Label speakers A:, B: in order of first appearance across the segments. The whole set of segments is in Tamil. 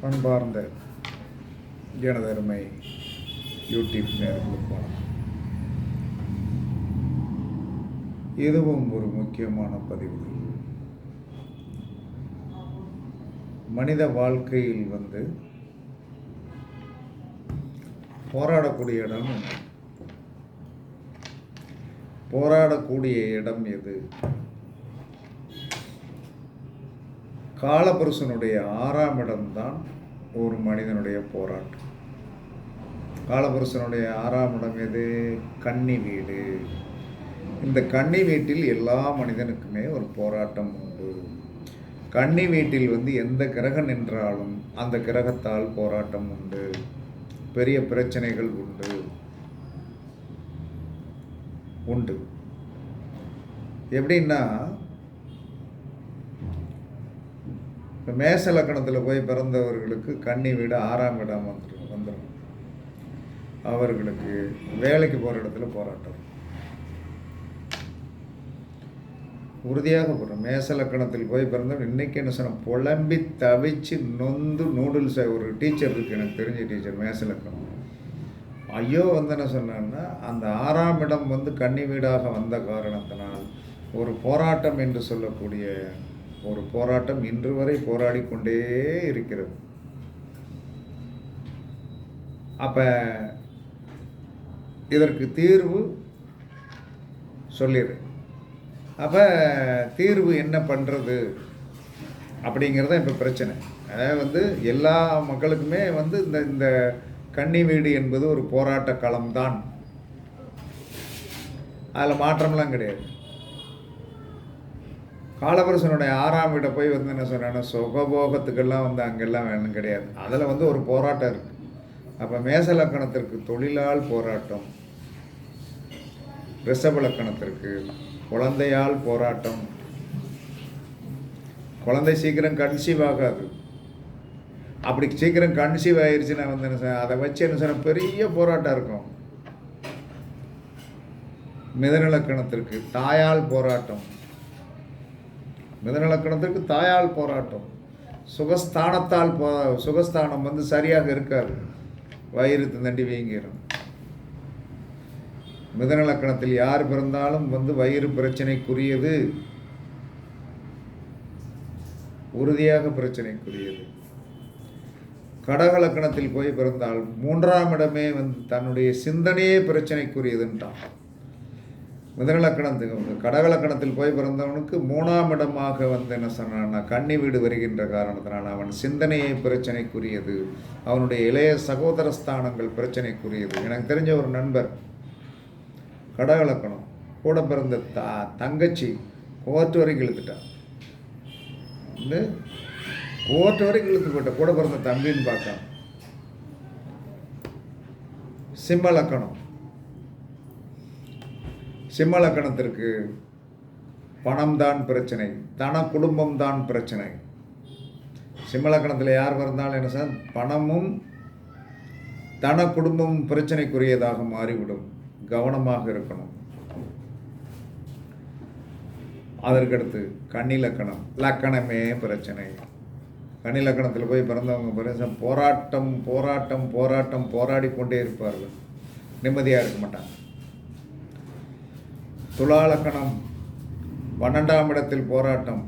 A: பண்பார்ந்த ஜனதருமை யூடியூப் நேர்களுக்கு வணக்கம். இதுவும் ஒரு முக்கியமான பதிவு. மனித வாழ்க்கையில் வந்து போராடக்கூடிய இடம் போராடக்கூடிய இடம் எது? காலபுருஷனுடைய ஆறாம் இடம்தான் ஒரு மனிதனுடைய போராட்டம். காலபுருஷனுடைய ஆறாம் இடம் எது? கன்னி வீடு. இந்த கன்னி வீட்டில் எல்லா மனிதனுக்குமே ஒரு போராட்டம் உண்டு. கன்னி வீட்டில் வந்து எந்த கிரகம் நின்றாலும் அந்த கிரகத்தால் போராட்டம் உண்டு. பெரிய பிரச்சனைகள் உண்டு. உண்டு. எப்படின்னா இப்போ மேச லக்கணத்தில் போய் பிறந்தவர்களுக்கு கன்னி வீடு ஆறாம் இடம் வந்துடும் வந்துடும் அவர்களுக்கு வேலைக்கு போகிற இடத்துல போராட்டம். உறுதியாக போகிறோம் மேச லக்கணத்தில் போய் பிறந்தவன் இன்னைக்கு என்ன சொன்னால் புலம்பி தவிச்சு நொந்து நூடுல்ஸ் ஒரு டீச்சர் இருக்குது எனக்கு தெரிஞ்ச டீச்சர் மேச லக்கணம் ஐயோ வந்து என்ன சொன்னான்னா அந்த ஆறாம் இடம் வந்து கன்னி வீடாக வந்த காரணத்தினால் ஒரு போராட்டம் என்று சொல்லக்கூடிய ஒரு போராட்டம் இன்று வரை போராடி கொண்டே இருக்கிறது. அப்போ இதற்கு தீர்வு சொல்லிடு. அப்போ தீர்வு என்ன பண்ணுறது அப்படிங்கிறது இப்போ பிரச்சனை. அதாவது வந்து எல்லா மக்களுக்குமே வந்து இந்த இந்த கன்னி வீடு என்பது ஒரு போராட்ட களம்தான். அதில் மாற்றம்லாம் கிடையாது. காலபுருஷனுடைய ஆறாம் வீட்டை போய் வந்து என்ன சொன்னேன்னா சுகபோகத்துக்கெல்லாம் வந்து அங்கெல்லாம் வேணும் கிடையாது. அதில் வந்து ஒரு போராட்டம் இருக்குது அப்போ மேச லக்கணத்திற்கு தொழிலால் போராட்டம் ரிஷப லக்கணத்திற்கு குழந்தையால் போராட்டம். குழந்தை சீக்கிரம் கன்சீவ் ஆகாது. அப்படி சீக்கிரம் கன்சீவ் ஆயிடுச்சுன்னா வந்து என்ன செய்ய- அதை வச்சு என்ன சார் பெரிய போராட்டம் இருக்கும். மிதனலக்கணத்திற்கு தாயால் போராட்டம். மிதநலக்கணத்திற்கு தாயால் போராட்டம். சுகஸ்தானத்தால் போ சுகஸ்தானம் வந்து சரியாக இருக்காது. வயிறு தண்டி வீங்கிடும் மிதநலக்கணத்தில் யார் பிறந்தாலும் வந்து வயிறு பிரச்சனைக்குரியது. உறுதியாக பிரச்சனைக்குரியது. கடகலக்கணத்தில் போய் பிறந்தால் மூன்றாம் இடமே வந்து தன்னுடைய சிந்தனையே பிரச்சனைக்குரியதுன்றான். மிதனலக்கணத்துக்கு கடகலக்கணத்தில் போய் பிறந்தவனுக்கு மூணாம் இடமாக வந்து என்ன சொன்னான்னா கன்னி வீடு வருகின்ற காரணத்தினால் அவன் சிந்தனையை பிரச்சனைக்குரியது அவனுடைய இளைய சகோதர ஸ்தானங்கள் பிரச்சனைக்குரியது. எனக்கு தெரிஞ்ச ஒரு நண்பர் கடகலக்கணம் கூட பிறந்த த தங்கச்சி கோர்ட் வரைக்கும் இழுத்துட்டான். வந்து கோர்ட் வரைக்கும் இழுத்து போட்ட கூட பிறந்த தம்பின்னு பார்த்தான். சிம்ம லக்கணம் சிம்ம லக்கணத்திற்கு பணம் தான் பிரச்சனை தன குடும்பம் தான் பிரச்சனை. சிம்ம லக்கணத்தில் யார் வந்தாலும் என்ன சார்? பணமும் தன குடும்பமும் பிரச்சனைக்குரியதாக மாறிவிடும். கவனமாக இருக்கணும். அதற்கடுத்து கன்னி லக்கணம் லக்கணமே பிரச்சனை. கன்னி லக்கணத்தில் போய் பிறந்தவங்க போராட்டம் போராட்டம் போராட்டம் போராடி கொண்டே இருப்பார்கள். நிம்மதியாக இருக்க மாட்டாங்க. துலாலக்கணம் பன்னெண்டாம் இடத்தில் போராட்டம்.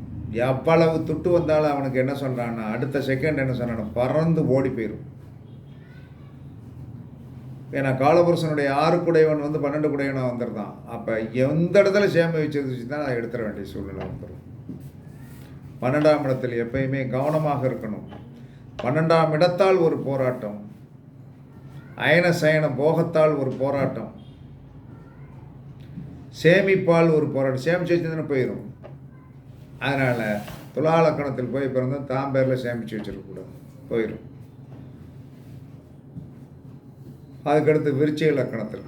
A: எவ்வளவு துட்டு வந்தாலும் அவனுக்கு என்ன சொல்கிறான்னா அடுத்த செகண்ட் என்ன சொன்னான்னா பறந்து ஓடி போயிடும் ஏன்னா காலபுருஷனுடைய ஆறு குடையவன் வந்து பன்னெண்டு குடையவனாக வந்துருந்தான். அப்போ எந்த இடத்துல சேமி வச்சு தான் அதை எடுத்துட வேண்டிய சூழ்நிலை வந்துடும் பன்னெண்டாம் இடத்தில் எப்பயுமே கவனமாக இருக்கணும். பன்னெண்டாம் இடத்தால் ஒரு போராட்டம் அயன சயன போகத்தால் ஒரு போராட்டம். சேமிப்பால் ஒரு போராட்டம். சேமிச்சு வச்சுருந்தா போயிடும் அதனால் துலாலக்கணத்தில் போய் பிறந்தால் தான் பேரில் சேமித்து வச்சிருக்கக்கூடாது போயிடும் அதுக்கடுத்து விருச்சிக லக்கணத்தில்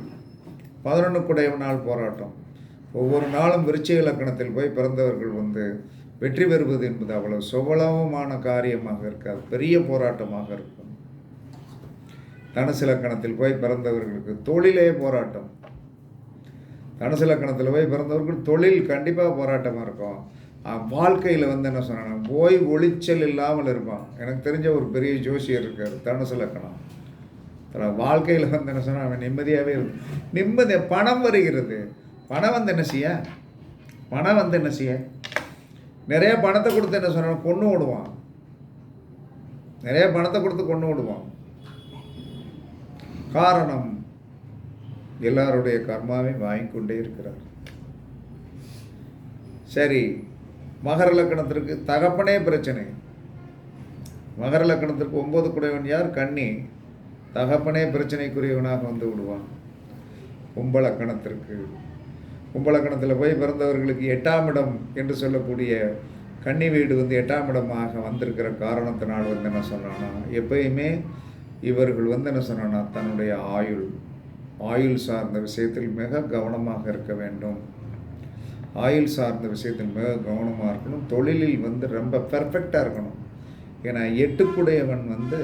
A: பதினொன்று குடையவனால் போராட்டம். ஒவ்வொரு நாளும் விருச்சிக லக்கணத்தில் போய் பிறந்தவர்கள் வந்து வெற்றி பெறுவது என்பது அவ்வளவு சுபலவமான காரியமாக இருக்காது. பெரிய போராட்டமாக இருக்கும். தனுசு லக்கணத்தில் போய் பிறந்தவர்களுக்கு தொழிலே போராட்டம். தனுசு லக்கணத்தில் போய் பிறந்தவருக்கு தொழில் கண்டிப்பாக போராட்டமாக இருக்கும். வாழ்க்கையில் வந்து என்ன சொன்னாங்க போய் ஒளிச்சல் இல்லாமல் இருப்பான். எனக்கு தெரிஞ்ச ஒரு பெரிய ஜோசியர் இருக்கார் தனுசு லக்கணம் வாழ்க்கையில் வந்து என்ன சொன்னால் அவன் நிம்மதியாகவே இருக்கும் நிம்மதி பணம் வருகிறது. பணம் வந்து என்ன செய்ய? பணம் வந்து என்ன செய்ய? நிறைய பணத்தை கொடுத்து என்ன சொன்னான் கொண்டு விடுவான் நிறைய பணத்தை கொடுத்து கொண்டு விடுவான் காரணம் எல்லாருடைய கர்மாவையும் வாங்கி கொண்டே இருக்கிறார். சரி மகர லக்கணத்திற்கு தகப்பனே பிரச்சனை. மகர லக்கணத்திற்கு ஒம்பது குடையவன் யார்? கன்னி. தகப்பனே பிரச்சனைக்குரியவனாக வந்து விடுவான். கும்பலக்கணத்திற்கு கும்பலக்கணத்தில் போய் பிறந்தவர்களுக்கு எட்டாம் இடம் என்று சொல்லக்கூடிய கன்னி வீடு வந்து எட்டாம் இடமாக வந்திருக்கிற காரணத்தினால் வந்து என்ன சொன்னான்னா எப்பயுமே இவர்கள் வந்து என்ன சொன்னான்னா தன்னுடைய ஆயுள் ஆயுள் சார்ந்த விஷயத்தில் மிக கவனமாக இருக்க வேண்டும். ஆயுள் சார்ந்த விஷயத்தில் மிக கவனமாக இருக்கணும். தொழிலில் வந்து ரொம்ப பெர்ஃபெக்டாக இருக்கணும். ஏன்னா எட்டுக்குடையவன் வந்து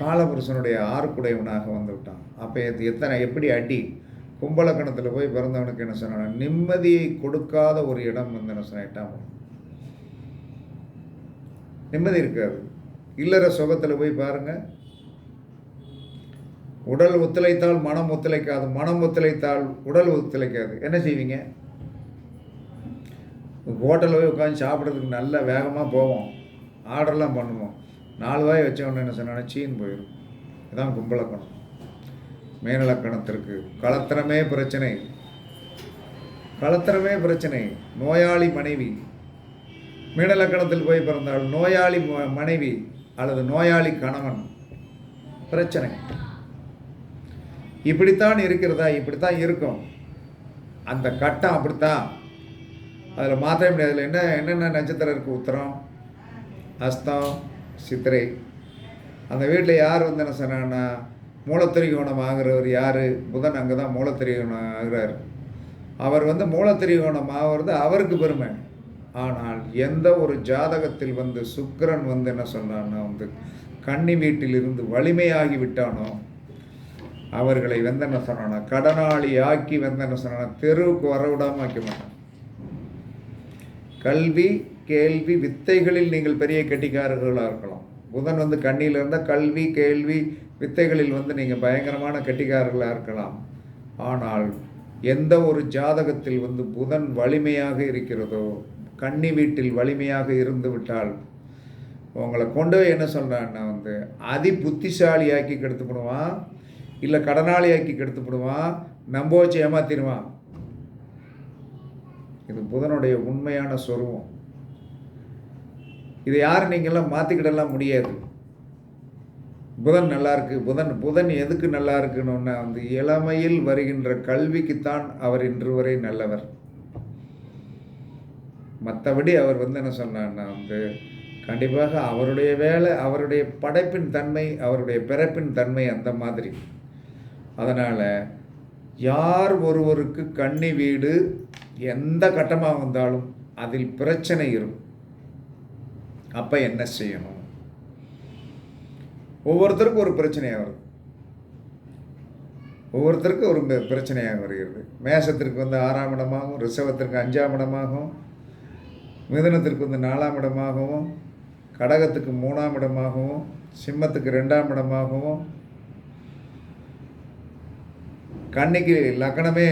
A: காலபுருஷனுடைய ஆறுக்குடையவனாக வந்து விட்டான் அப்போ இது எத்தனை எப்படி அடி? கும்பலக்கணத்தில் போய் பிறந்தவனுக்கு என்ன சொன்னான் நிம்மதியை கொடுக்காத ஒரு இடம் வந்து என்ன சொன்னான் எட்டாம் நிம்மதி இருக்காது. இல்லற சுகத்தில் போய் பாருங்கள் உடல் ஒத்துழைத்தால் மனம் ஒத்துழைக்காது மனம் ஒத்துழைத்தால் உடல் ஒத்துழைக்காது. என்ன செய்வீங்க? ஹோட்டலில் போய் உட்காந்து சாப்பிட்றதுக்கு நல்ல வேகமாக போவோம். ஆர்டர்லாம் பண்ணுவோம். நாலு வாய் வச்சவொடனே என்ன சொன்னா சீன் போயிடும் இதுதான் கும்பலக்கணம். மேனலக்கணத்திற்கு கலத்திரமே பிரச்சனை. கலத்திரமே பிரச்சனை. நோயாளி மனைவி. மீனலக்கணத்தில் போய் பிறந்தால் நோயாளி ம- மனைவி அல்லது நோயாளி கணவன். பிரச்சனை. இப்படித்தான் இருக்கிறதா? இப்படித்தான் இருக்கும். அந்த கட்டம் அப்படித்தான். அதில் மாற்றவே முடியாது. அதில் என்ன என்னென்ன நட்சத்திரம் இருக்குது உத்தரம்? அஸ்தம் சித்திரை. அந்த வீட்டில் யார் வந்து என்ன சொன்னான்னா மூலத்திரிகோணம் ஆகிறவர் யார்? புதன் அங்கே தான் மூலத்திரிகோணம் ஆகிறார். அவர் வந்து மூலத்திரிகோணம் ஆகிறது அவருக்கு பெருமை. ஆனால் எந்த ஒரு ஜாதகத்தில் வந்து சுக்கரன் வந்து என்ன சொன்னான்னா வந்து கன்னி வீட்டிலிருந்து வலிமையாகி விட்டானோ அவர்களை வந்து என்ன சொன்னானா கடனாளி ஆக்கி வந்து என்ன சொன்னானா தெருவுக்கு வர ஆக்க மாட்டான் கல்வி கேள்வி வித்தைகளில் நீங்கள் பெரிய கெட்டிக்காரர்களாக இருக்கலாம். புதன் வந்து கண்ணியில் இருந்தால் கல்வி கேள்வி வித்தைகளில் வந்து நீங்கள் பயங்கரமான கெட்டிக்காரர்களாக இருக்கலாம். ஆனால் எந்த ஒரு ஜாதகத்தில் வந்து புதன் வலிமையாக இருக்கிறதோ கன்னி வீட்டில் வலிமையாக இருந்து விட்டால் உங்களை கொண்டு போய் என்ன சொல்கிறான்னா வந்து அதி புத்திசாலியாக்கி கெடுத்துப்படுவான் இல்லை கடனாளியாக்கி கெடுத்துப்படுவான் நம்ப வச்சு ஏமாத்திடுவான். இது புதனுடைய உண்மையான சொருவம். இதை யாரும் நீங்கள்லாம் மாற்றிக்கிடலாம் முடியாது. புதன் நல்லா இருக்கு புதன் புதன் எதுக்கு நல்லா இருக்குன்னு அந்த இளமையில் வருகின்ற கல்விக்குத்தான் அவர் இன்று வரை நல்லவர். மற்றபடி அவர் வந்து என்ன சொன்னார்னா வந்து கண்டிப்பாக அவருடைய வேலை அவருடைய படைப்பின் தன்மை அவருடைய பிறப்பின் தன்மை அந்த மாதிரி. அதனால் யார் ஒருவருக்கு கன்னி வீடு எந்த கட்டமாக வந்தாலும் அதில் பிரச்சனை இருக்கும். அப்போ என்ன செய்யணும்? ஒவ்வொருத்தருக்கும் ஒரு பிரச்சனையாக வருது. ஒவ்வொருத்தருக்கும் ஒரு பிரச்சனையாக வருகிறது. மேசத்திற்கு வந்து ஆறாம் இடமாகவும் ரிஷபத்திற்கு அஞ்சாம் இடமாகவும் மிதனத்திற்கு வந்து நாலாம் இடமாகவும் கடகத்துக்கு மூணாம் இடமாகவும் சிம்மத்துக்கு ரெண்டாம் இடமாகவும் கன்னிக்கு லக்னமே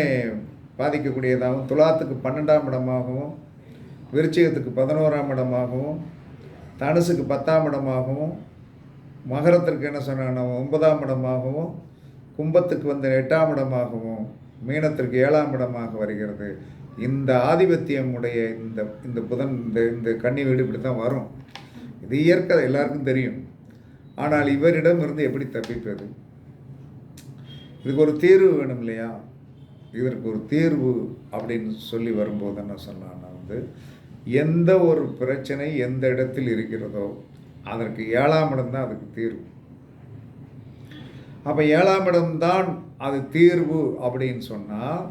A: பாதிக்கக்கூடியதாகவும் துலாத்துக்கு பன்னெண்டாம் இடமாகவும் விருச்சிகத்துக்கு பதினோராம் இடமாகவும் தனுசுக்கு பத்தாம் இடமாகவும் மகரத்திற்கு என்ன சொன்னாங்கன்னா ஒன்பதாம் இடமாகவும் கும்பத்துக்கு வந்து எட்டாம் இடமாகவும் மீனத்திற்கு ஏழாம் இடமாக வருகிறது. இந்த ஆதிபத்தியம் உடைய இந்த இந்த புதன் இந்த இந்த கன்னி வீடு இப்படி தான் வரும். இது இயற்கை எல்லாருக்கும் தெரியும். ஆனால் இவரிடம் இருந்து எப்படி தப்பிப்பது? இதுக்கு ஒரு தீர்வு வேணும் இல்லையா இதற்கு ஒரு தீர்வு அப்படின்னு சொல்லி வரும்போது என்ன சொன்னான்னா வந்து எந்த ஒரு பிரச்சனை எந்த இடத்தில் இருக்கிறதோ அதற்கு ஏழாம் இடம் தான் அதுக்கு தீர்வு. அப்போ ஏழாம் இடம்தான் அது தீர்வு அப்படின்னு சொன்னால்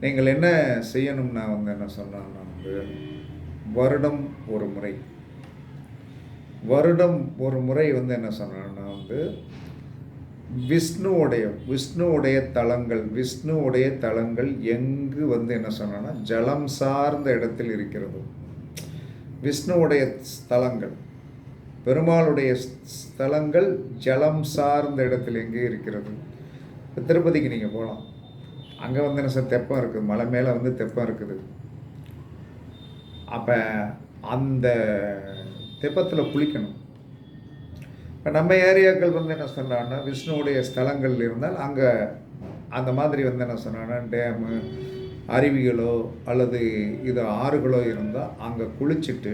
A: நீங்கள் என்ன செய்யணும்னா வந்து என்ன சொன்னான்னா வந்து வருடம் ஒரு முறை. வருடம் ஒரு முறை வந்து என்ன சொன்னான்னா வந்து விஷ்ணுவுடைய விஷ்ணுவுடைய தலங்கள் விஷ்ணுவுடைய தலங்கள் எங்கு வந்து என்ன சொன்னோன்னா ஜலம் சார்ந்த இடத்தில் இருக்கிறது. விஷ்ணுவுடைய ஸ்தலங்கள். பெருமாளுடைய ஸ்தலங்கள் ஜலம் சார்ந்த இடத்தில் எங்கே இருக்கிறது? இப்போ திருப்பதிக்கு நீங்கள் போகலாம் அங்கே வந்து என்ன சார் தெப்பம் இருக்குது. மலை மேலே வந்து தெப்பம் இருக்குது. அப்போ அந்த தெப்பத்தில் குளிக்கணும். இப்போ நம்ம ஏரியாக்கள் வந்து என்ன சொன்னான்னா விஷ்ணுவுடைய ஸ்தலங்கள் இருந்தால் அங்கே அந்த மாதிரி வந்து என்ன சொன்னான்னா டேமு அருவிகளோ அல்லது இது ஆறுகளோ இருந்தால் அங்கே குளிச்சுட்டு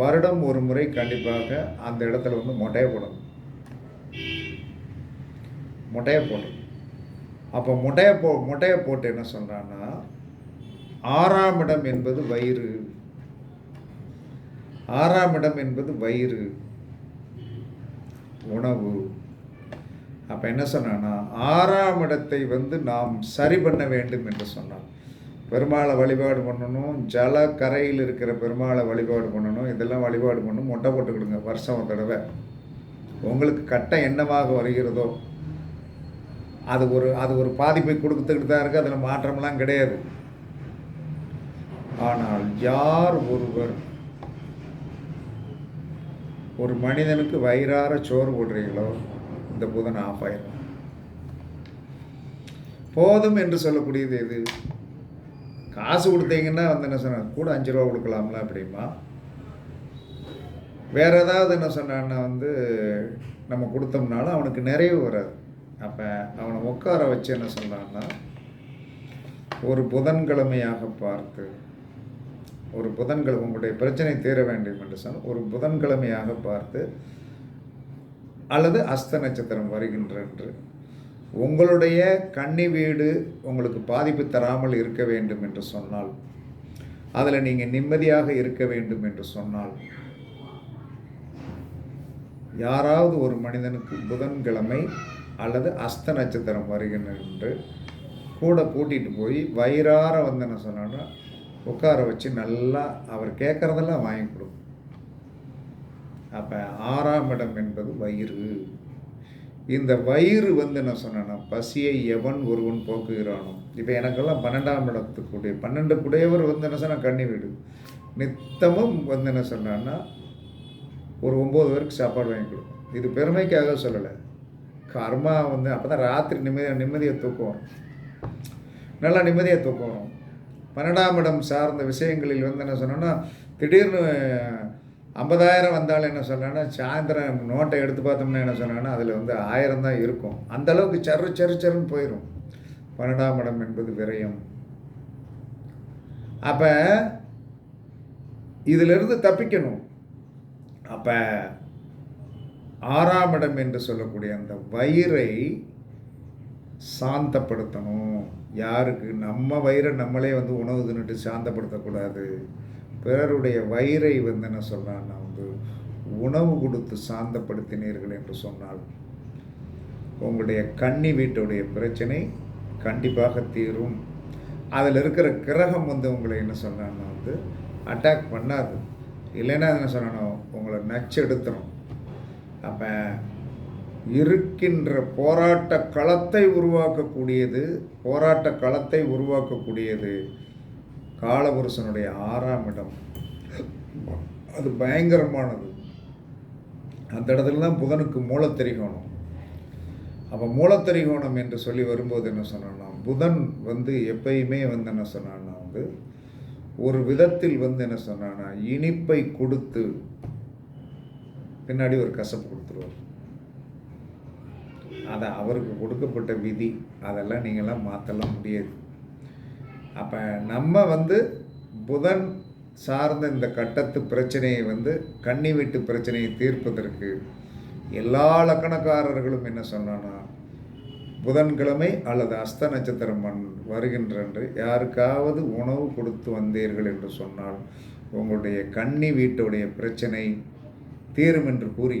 A: வருடம் ஒரு முறை கண்டிப்பாக அந்த இடத்துல வந்து மொட்டையை போடணும். மொட்டையை போடணும் அப்போ மொட்டையை போ மொட்டையை போட்டு என்ன சொல்கிறான்னா ஆறாம் இடம் என்பது வயிறு. ஆறாம் இடம் என்பது வயிறு. உணவு. அப்போ என்ன சொன்னான்னா ஆறாம் இடத்தை வந்து நாம் சரி பண்ண வேண்டும் என்று சொன்னான். பெருமாளை வழிபாடு பண்ணணும் ஜல கரையில் இருக்கிற பெருமாளை வழிபாடு பண்ணணும் இதெல்லாம் வழிபாடு பண்ணணும் மொட்டை போட்டுக்கிடுங்க வருஷம் ஒரு தடவை. உங்களுக்கு கட்டம் என்னவாக வருகிறதோ அது ஒரு அது ஒரு பாதிப்பை கொடுத்துக்கிட்டு தான் இருக்குது அதில் மாற்றம்லாம் கிடையாது. ஆனால் யார் ஒருவர் ஒரு மனிதனுக்கு வயிறார சோறு போடுறீங்களோ இந்த புதன் ஆஃப் ஆயிரும் போதும் என்று சொல்லக்கூடியது எது? காசு கொடுத்தீங்கன்னா வந்து என்ன சொன்ன கூட அஞ்சு ரூபா கொடுக்கலாம்ல அப்படிமா வேற ஏதாவது என்ன சொன்னான்னா வந்து நம்ம கொடுத்தோம்னாலும் அவனுக்கு நிறைவு வராது. அப்போ அவனை உட்கார வச்சு என்ன சொன்னான்னா ஒரு புதன்கிழமையாக பார்த்து ஒரு புதன்கிழமை உங்களுடைய பிரச்சனை தீர வேண்டும் என்று சொன்னால் ஒரு புதன்கிழமையாக பார்த்து அல்லது அஸ்த நட்சத்திரம் வருகின்ற என்று உங்களுடைய கன்னி வீடு உங்களுக்கு பாதிப்பு தராமல் இருக்க வேண்டும் என்று சொன்னால் அதில் நீங்கள் நிம்மதியாக இருக்க வேண்டும் என்று சொன்னால் யாராவது ஒரு மனிதனுக்கு புதன்கிழமை அல்லது அஸ்த நட்சத்திரம் வருகின்ற என்று கூட கூட்டிகிட்டு போய் வயிறார வந்து என்ன உட்கார வச்சு நல்லா அவர் கேட்குறதெல்லாம் வாங்கி கொடுக்கும் அப்போ ஆறாம் இடம் என்பது வயிறு. இந்த வயிறு வந்து என்ன சொன்னேன்னா பசியை எவன் ஒருவன் போக்குகிறானோ. இப்போ எனக்கெல்லாம் பன்னெண்டாம் இடத்துக்குடைய பன்னெண்டு குடையவர் வந்து என்ன சொன்னால் கண்ணி வீடு. நித்தமும் வந்து என்ன சொன்னான்னா ஒரு ஒம்பது பேருக்கு சாப்பாடு வாங்கி கொடுக்கும் இது பெருமைக்காக சொல்லலை. கர்மா வந்து அப்போ தான் ராத்திரி நிம்மதியாக நிம்மதியை தூக்கம் வரும் நல்லா நிம்மதியாக தூக்கம் வரும் பன்னெண்டாம் இடம் சார்ந்த விஷயங்களில் வந்து என்ன சொன்னோன்னா திடீர்னு ஐம்பதாயிரம் வந்தாலும் என்ன சொன்னேன்னா சாயந்தரம் நோட்டை எடுத்து பார்த்தோம்னா என்ன சொன்னேன்னா அதில் வந்து ஆயிரம் தான் இருக்கும். அந்தளவுக்கு சரு சரு சருன்னு போயிடும் பன்னெண்டாம் இடம் என்பது விரயம். அப்போ இதிலிருந்து தப்பிக்கணும். அப்போ ஆறாம் இடம் என்று சொல்லக்கூடிய அந்த வயிறை சாந்தப்படுத்தணும். யாருக்கு? நம்ம வயிறை நம்மளே வந்து உணவு தின்னுட்டு சாந்தப்படுத்தக்கூடாது. பிறருடைய வயிறை வந்து என்ன சொல்கிறான்னா வந்து உணவு கொடுத்து சாந்தப்படுத்தினீர்கள் என்று சொன்னால் உங்களுடைய கன்னி வீட்டுடைய பிரச்சனை கண்டிப்பாக தீரும். அதில் இருக்கிற கிரகம் வந்து உங்களை என்ன சொன்னான்னா வந்து அட்டாக் பண்ணாது. இல்லைன்னா என்ன சொல்லணும் உங்களை நச்சு எடுத்துரும். அப்போ இருக்கின்ற போராட்ட களத்தை உருவாக்கக்கூடியது போராட்ட களத்தை உருவாக்கக்கூடியது காலபுருஷனுடைய ஆறாம் இடம். அது பயங்கரமானது. அந்த இடத்துல தான் புதனுக்கு மூலத்திரிகோணம். அப்போ மூலத்திரிகோணம் என்று சொல்லி வரும்போது என்ன சொன்னோம்னா புதன் வந்து எப்பயுமே வந்து என்ன சொன்னான்னா வந்து ஒரு விதத்தில் வந்து என்ன சொன்னான்னா இனிப்பை கொடுத்து பின்னாடி ஒரு கசப்பு கொடுத்துருவார். அதை அவருக்கு கொடுக்கப்பட்ட விதி அதெல்லாம் நீங்களாம் மாற்றலாம் முடியாது. அப்போ நம்ம வந்து புதன் சார்ந்த இந்த கட்டத்து பிரச்சனையை வந்து கன்னி வீட்டு பிரச்சனையை தீர்ப்பதற்கு எல்லா லக்கணக்காரர்களும் என்ன சொன்னான்னா புதன்கிழமை அல்லது அஸ்த நட்சத்திரம் வருகின்றன்று யாருக்காவது உணவு கொடுத்து வந்தீர்கள் என்று சொன்னால் உங்களுடைய கன்னி வீட்டுடைய பிரச்சனை தீரும் என்று கூறி